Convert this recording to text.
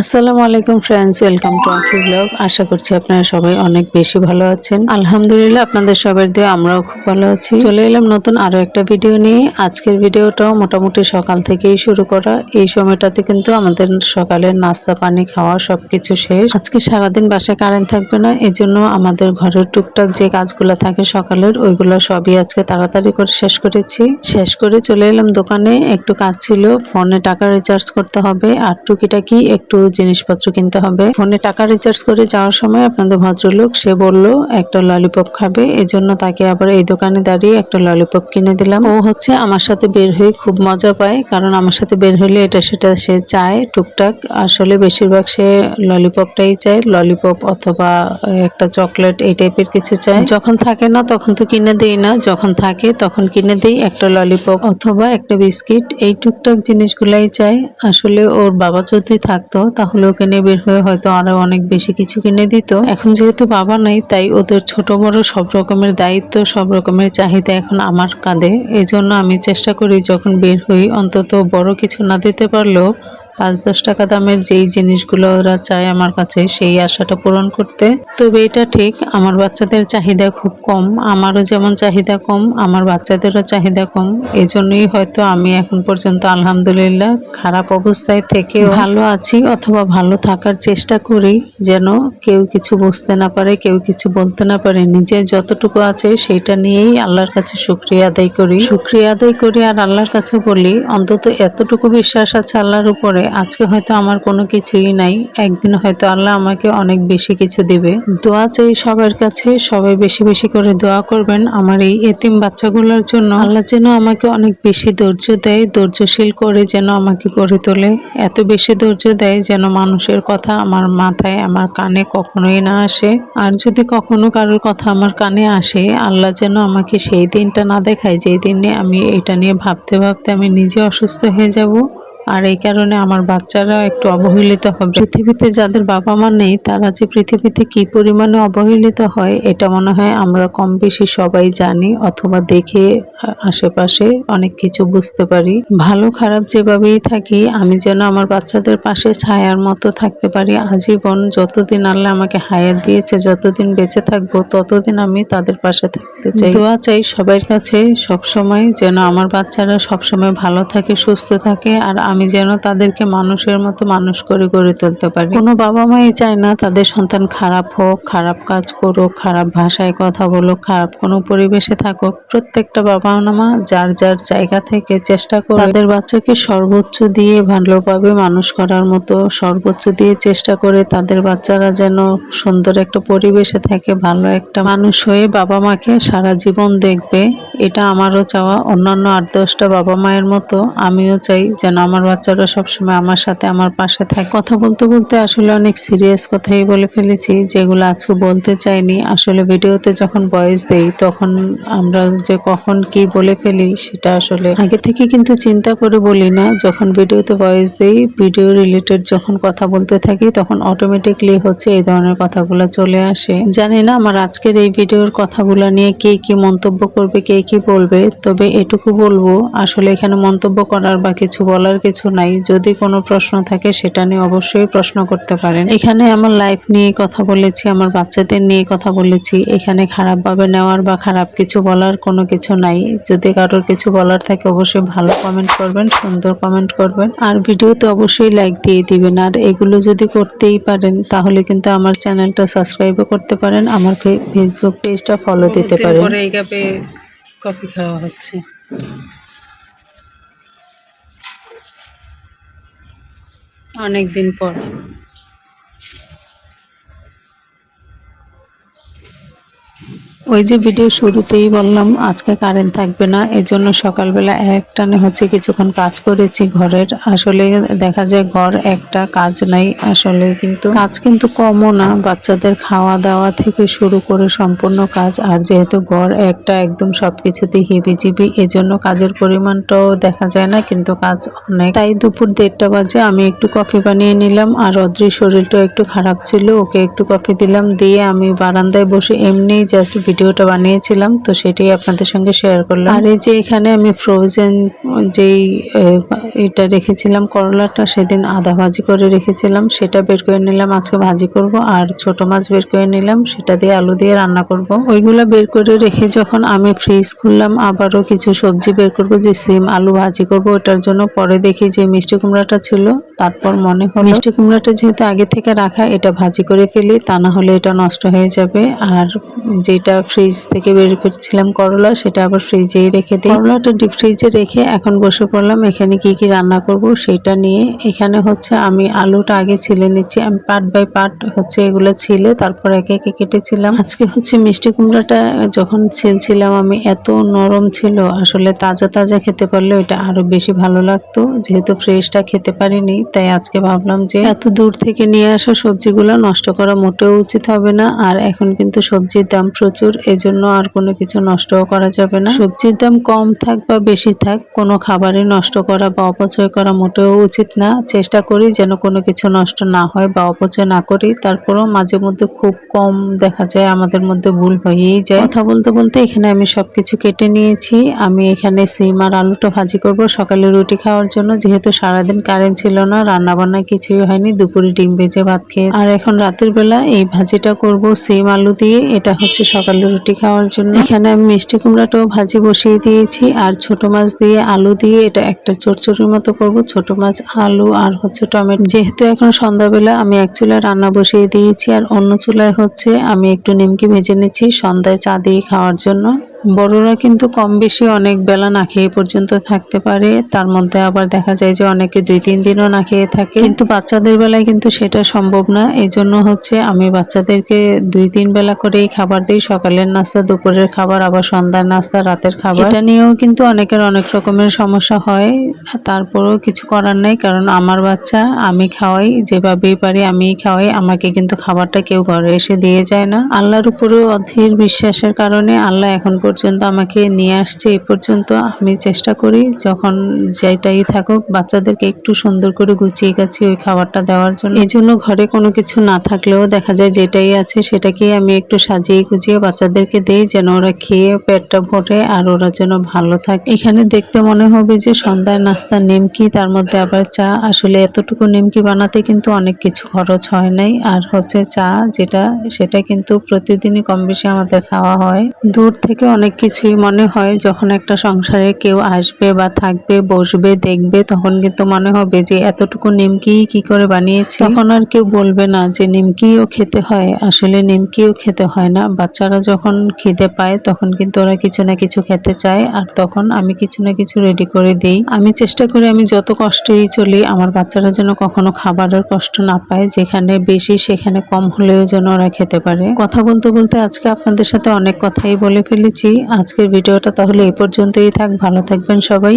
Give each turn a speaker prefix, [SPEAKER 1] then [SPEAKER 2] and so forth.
[SPEAKER 1] আসসালামু আলাইকুম friends welcome to Aki blog আশা করছি আপনারা সবাই অনেক বেশি ভালো আছেন। আলহামদুলিল্লাহ, আপনাদের সবার দিয়ে, আমরাও খুব ভালো আছি। চলে এলাম নতুন আরও একটা ভিডিও নিয়ে। আজকের ভিডিওটাও মোটামুটি সকাল থেকেই শুরু করা। এই সময়টাতে কিন্তু আমাদের সকালের নাস্তা, পানি, খাওয়া সব কিছু শেষ। আজকে সারাদিন বাসায় কারেন্ট থাকবে না এই জন্য আমাদের ঘরের টুকটাক যে কাজগুলো থাকে সকালের, ওইগুলো সবই আজকে তাড়াতাড়ি করে শেষ করেছি। শেষ করে চলে এলাম দোকানে। একটু কাজ ছিল, ফোনে টাকা রিচার্জ করতে হবে। আর টুকিটাকি একটু জিনিসপত্র কিনতে হবে। ফোনে টাকা রিচার্জ করে যাওয়ার সময় আপনাদের ভদ্রলোক, সে বলল, একটা ললিপপ খাবে। এজন্য তাকে আবার এই দোকানে দাঁড়িয়ে একটা ললিপপ কিনে দিলাম। ও হচ্ছে আমার সাথে বের হয়ে খুব মজা পায়, কারণ আমার সাথে বের হলে এটা সেটা সে চায় টুকটাক। আসলে বেশিরভাগ সে ললিপপটাই চায় ললিপপ অথবা একটা চকলেট এই টাইপের কিছু চায়। যখন থাকে না তখন তো কিনে দেই না, যখন থাকে তখন কিনে দেই একটা ললিপপ অথবা একটা বিস্কিট এই টুকটাক জিনিসগুলাই চাই আসলে ওর বাবা যদি থাকতো তাহলে ওকে নিয়ে বের হয়ে হয়তো আরও অনেক বেশি কিছু কিনে দিত। এখন যেহেতু বাবা নাই, তাই ওদের ছোট বড় সব রকমের দায়িত্ব, সব রকমের চাহিদা এখন আমার কাঁধে। এই জন্য আমি চেষ্টা করি যখন বের হই, অন্তত বড় কিছু না দিতে পারলেও পাঁচ, দশ টাকা দামের যেই জিনিসগুলো ওরা চায় আমার কাছে, সেই আশাটা পূরণ করতে। তবে এটা ঠিক, আমার বাচ্চাদের চাহিদা খুব কম, আমারও যেমন চাহিদা কম, আমার বাচ্চাদেরও চাহিদা কম। এই জন্যই হয়তো আমি এখন পর্যন্ত আলহামদুলিল্লাহ খারাপ অবস্থায় থেকে ভালো আছি অথবা ভালো থাকার চেষ্টা করি, যেন কেউ কিছু বুঝতে না পারে, কেউ কিছু বলতে না পারে। নিজে যতটুকু আছে সেইটা নিয়েই আল্লাহর কাছে শুক্রিয়া আদায় করি। শুক্রিয়া আদায় করি আর আল্লাহর কাছে বলি, অন্তত এতটুকু বিশ্বাস আছে আল্লাহর উপরে আজকে হয়তো আমার কোনো কিছুই নাই। একদিন হয়তো আল্লাহ আমাকে অনেক বেশি কিছু দিবে। দোয়া চাই সবার কাছে, সবাই বেশি বেশি করে দোয়া করবেন। আমার এই এতিম বাচ্চাগুলোর জন্য আল্লাহ যেন আমাকে অনেক বেশি ধৈর্য দেয়, ধৈর্যশীল করে যেন আমাকে গড়ে তোলে। এত বেশি ধৈর্য দেয় যেন মানুষের কথা আমার মাথায়, আমার কানে কখনোই না আসে। আর যদি কখনো কারোর কথা আমার কানে আসে, আল্লাহ যেন আমাকে সেই দিনটা না দেখায় যেই দিনে আমি এটা নিয়ে ভাবতে ভাবতে আমি নিজে অসুস্থ হয়ে যাব। আর এই কারণে আমার বাচ্চারা একটু অবহেলিত হবে। পৃথিবীতে যাদের বাবা মা নেই, তারা যে পৃথিবীতে কি পরিমাণে অবহেলিত হয়, এটা মনে হয় আমরা কম বেশি সবাই জানি অথবা দেখে আশেপাশে অনেক কিছু বুঝতে পারি। ভালো খারাপ যেভাবেই থাকি, আমি যেন আমার বাচ্চাদের পাশে ছায়ার মতো থাকতে পারি। আজীবন যতদিন আল্লাহ আমাকে হায়াত দিয়েছে, যতদিন বেঁচে থাকব, ততদিন আমি তাদের পাশে থাকতে চাই। দোয়া চাই সবার কাছে সবসময় যেন আমার বাচ্চারা সবসময় ভালো থাকে, সুস্থ থাকে, আর আমি যেন তাদেরকে মানুষের মতো মানুষ করে গড়ে তুলতে পারি। কোনো বাবা মাই চায় না তাদের সন্তান খারাপ হোক, খারাপ কাজ করুক, খারাপ ভাষায় কথা বলুক, খারাপ কোনো পরিবেশে থাকুক। প্রত্যেকটা বাবা মা যার যার জায়গা থেকে চেষ্টা করে তাদের বাচ্চাকে সর্বোচ্চ দিয়ে ভালোভাবে মানুষ করার মতো, সর্বোচ্চ দিয়ে চেষ্টা করে তাদের বাচ্চারা যেন সুন্দর একটা পরিবেশে থাকে, ভালো একটা মানুষ হয়ে বাবা মাকে সারা জীবন দেখবে। এটা আমারও চাওয়া। অন্যান্য আট, দশটা বাবা মায়ের মতো আমিও চাই যেন আমার বাচ্চারা সবসময় আমার সাথে আমার পাশে থাকে। কথা বলতে বলতে আসলে অনেক সিরিয়াস কথাই বলে ফেলেছি, যেগুলো আজকে বলতে চাইনি। আসলে ভিডিওতে যখন ভয়েস দেই, তখন আমরা যে কখন কি বলে ফেলি, সেটা আসলে আগে থেকে কিন্তু চিন্তা করে বলি না। যখন ভিডিওতে ভয়েস দেই ভিডিও রিলেটেড যখন কথা বলতে থাকি, তখন অটোমেটিকলি হচ্ছে এই ধরনের কথাগুলো চলে আসে। জানি না আমার আজকের এই ভিডিওর কথাগুলো নিয়ে কে কি মন্তব্য করবে, কে কি বলবে, তবে এটুকু বলব, আসলে এখানে মন্তব্য করার বা কিছু বলার কিছু নাই। যদি কোনো প্রশ্ন থাকে সেটা নিয়ে অবশ্যই প্রশ্ন করতে পারেন। এখানে আমার লাইফ নিয়ে কথা বলেছি আমার বাচ্চাদের নিয়ে কথা বলেছি। এখানে খারাপভাবে নেওয়ার বা খারাপ কিছু বলার কোনো কিছু নাই। যদি কারোর কিছু বলার থাকে অবশ্যই ভালো কমেন্ট করবেন সুন্দর কমেন্ট করবেন। আর ভিডিওতে অবশ্যই লাইক দিয়ে দিবেন। আর এগুলো যদি করতেই পারেন তাহলে কিন্তু আমার চ্যানেলটা সাবস্ক্রাইবও করতে পারেন আমার ফেসবুক পেজটা ফলো দিতে পারেন।
[SPEAKER 2] পরে এই কাপে কফি খাওয়া হচ্ছে। অনেক দিন পর।
[SPEAKER 1] ওই যে ভিডিও শুরুতেই বললাম, আজকে কারেন্ট থাকবে না, এজন্য সকালবেলা এক টানে হচ্ছে কিছুক্ষণ কাজ করেছি ঘরের। আসলে দেখা যায় ঘর একটা কাজ নাই, আসলে কিন্তু কাজ কিন্তু কমও না। বাচ্চাদের খাওয়া দাওয়া থেকে শুরু করে সম্পূর্ণ কাজ, আর যেহেতু ঘর একটা একদম সবকিছুতে হিবিজিবি, এজন্য কাজের পরিমাণটাও দেখা যায় না, কিন্তু কাজ অনেক। তাই দুপুর দেড়টা বাজে আমি একটু কফি বানিয়ে নিলাম, আর অদ্রির শরীরটাও একটু খারাপ ছিল, ওকে একটু কফি দিলাম, দিয়ে আমি বারান্দায় বসে এমনিই জাস্ট ভিডিওটা বানিয়েছিলাম, তো সেটাই আপনাদের সঙ্গে শেয়ার করলাম। আর এই যে এখানে আমি ফ্রোজেন যেই এটা রেখেছিলাম, করলাটা সেদিন আদা ভাজি করে রেখেছিলাম, সেটা বের করে নিলাম, আজকে ভাজি করব, আর ছোট মাছ বের করে নিলাম, সেটা দিয়ে আলু দিয়ে রান্না করব। ওইগুলো বের করে রেখে যখন আমি ফ্রিজ খুললাম আবারও কিছু সবজি বের করব, যে সিম আলু ভাজি করব, ওটার জন্য পরে দেখি যে মিষ্টি কুমড়াটা ছিল, তারপর মনে হলো মিষ্টি কুমড়াটা যেহেতু আগে থেকে রাখা, এটা ভাজি করে ফেলি, তা না হলে এটা নষ্ট হয়ে যাবে, আর যেটা ফ্রিজ থেকে বের করেছিলাম করলা, সেটা আবার ফ্রিজেই রেখে দিই। করলাটা ডিপ ফ্রিজে রেখে এখন বসে পড়লাম। এখানে কি কি রান্না করব সেটা নিয়ে এখানে হচ্ছে আমি আলুটা আগে ছিলে নিচ্ছি। আমি পার্ট বাই পার্ট হচ্ছে এগুলো ছিলে, তারপর একে একে কেটেছিলাম। আজকে হচ্ছে মিষ্টি কুমড়াটা যখন ছিলছিলাম আমি এত নরম ছিল, আসলে তাজা তাজা খেতে পারলে এটা আরও বেশি ভালো লাগতো। যেহেতু ফ্রেশটা খেতে পারিনি, তাই আজকে ভাবলাম যে এত দূর থেকে নিয়ে আসা সবজিগুলো নষ্ট করা মোটেও উচিত হবে না। আর এখন কিন্তু সবজির দাম প্রচুর। এজন্য আর কোনো কিছু নষ্টও করা যাবে না। সবজির দাম কম থাক বা বেশি থাক, কোনো খাবারই নষ্ট করা বা অপচয় করা মোটেও উচিত না। চেষ্টা করি যেন কোনো কিছু নষ্ট না হয় বা অপচয় না করি। তারপরেও মাঝে মধ্যে খুব কম দেখা যায়, আমাদের মধ্যে ভুল হয়েই যায়। কথা বলতে বলতে এখানে আমি সবকিছু কেটে নিয়েছি। আমি এখানে সিম আর আলুটা ভাজি করব সকালে রুটি খাওয়ার জন্য। যেহেতু সারাদিন কারেন্ট ছিল না রান্না বান্না কিছুই হয়নি, দুপুরে ডিম ভেজে ভাত খেয়ে। আর এখন রাতের বেলা এই ভাজিটা করব সিম আলু দিয়ে। এটা হচ্ছে সকালে রুটি খাওয়ার জন্য। এখানে আমি মিষ্টি কুমড়াটাও ভাজি বসিয়ে দিয়েছি। আর ছোট মাছ দিয়ে আলু দিয়ে এটা একটা চটচটির মতো করব। ছোট মাছ, আলু আর হচ্ছে টমেটো। যেহেতু এখন সন্ধ্যাবেলা, আমি এক চুলায় রান্না বসিয়ে দিয়েছি। আর অন্য চুলায় হচ্ছে আমি একটু নিমকি ভেজে নিচ্ছি সন্ধ্যায় চা দিয়ে খাওয়ার জন্য। বড়রা কিন্তু কম বেশি অনেক বেলা না খেয়ে পর্যন্ত থাকতে পারে। তার মধ্যে আবার দেখা যায় যে অনেকে দুই, তিন দিনও না খেয়ে থাকে। কিন্তু বাচ্চাদের বেলায় কিন্তু সেটা সম্ভব না। এই জন্য হচ্ছে আমি বাচ্চাদেরকে দুই, তিন বেলা করেই খাবার দিই। সকালের নাস্তা, দুপুরের খাবার, আবার সন্ধ্যার নাস্তা, রাতের খাবার। এটা নিয়েও কিন্তু অনেকের অনেক রকমের সমস্যা হয়। তারপরেও কিছু করার নাই। কারণ আমার বাচ্চা, আমি খাওয়াই, যেভাবেই পারি আমিই খাওয়াই। আমাকে কিন্তু খাবারটা কেউ ঘরে এসে দিয়ে যায় না। আল্লাহর উপরেও অধীর বিশ্বাসের কারণে আল্লাহ এখন পর্যন্ত আমাকে নিয়ে আসছে এই পর্যন্ত আমি চেষ্টা করি যখন যেটাই থাকুক বাচ্চাদেরকে একটু সুন্দর করে গুছিয়ে গাছিয়ে ওই খাবারটা দেওয়ার জন্য। এই জন্য ঘরে কোনো কিছু না থাকলেও দেখা যায় যেটাই আছে সেটাকে আমি একটু সাজিয়ে গুছিয়ে বাচ্চাদেরকে দেই যেন ওরা খেয়ে পেটটা ভরে আর ওরা যেন ভালো থাকে। এখানে দেখতে মনে হবে যে সন্ধ্যায় নাস্তা নিমকি, তার মধ্যে আবার চা। আসলে এতটুকু নিমকি বানাতে কিন্তু অনেক কিছু খরচ হয় নাই। আর হচ্ছে চা যেটা, সেটা কিন্তু প্রতিদিনই কম বেশি আমাদের খাওয়া হয়। দূর থেকে অনেক কিছুই মনে হয়। যখন একটা সংসারে কেউ আসবে বা থাকবে, বসবে, দেখবে, তখন কিন্তু মনে হবে যে এতটুকু নিমকি কি করে বানিয়েছে। তখন আর কেউ বলবে না যে নিমকিও খেতে হয়। আসলে নিমকিও খেতে হয় না। বাচ্চারা যখন খিদে পায়, তখন কিন্তু ওরা কিছু না কিছু খেতে চায়। আর তখন আমি কিছু না কিছু রেডি করে দিই। আমি চেষ্টা করি আমি যত কষ্টেই চলি, আমার বাচ্চারা যেন কখনো খাবারের কষ্ট না পায়। যেখানে বেশি, সেখানে কম হলেও যেন ওরা খেতে পারে। কথা বলতে বলতে আজকে আপনাদের সাথে অনেক কথাই বলে ফেলেছি। আজকের ভিডিওটা তাহলে এ পর্যন্তই থাক ভালো থাকবেন সবাই।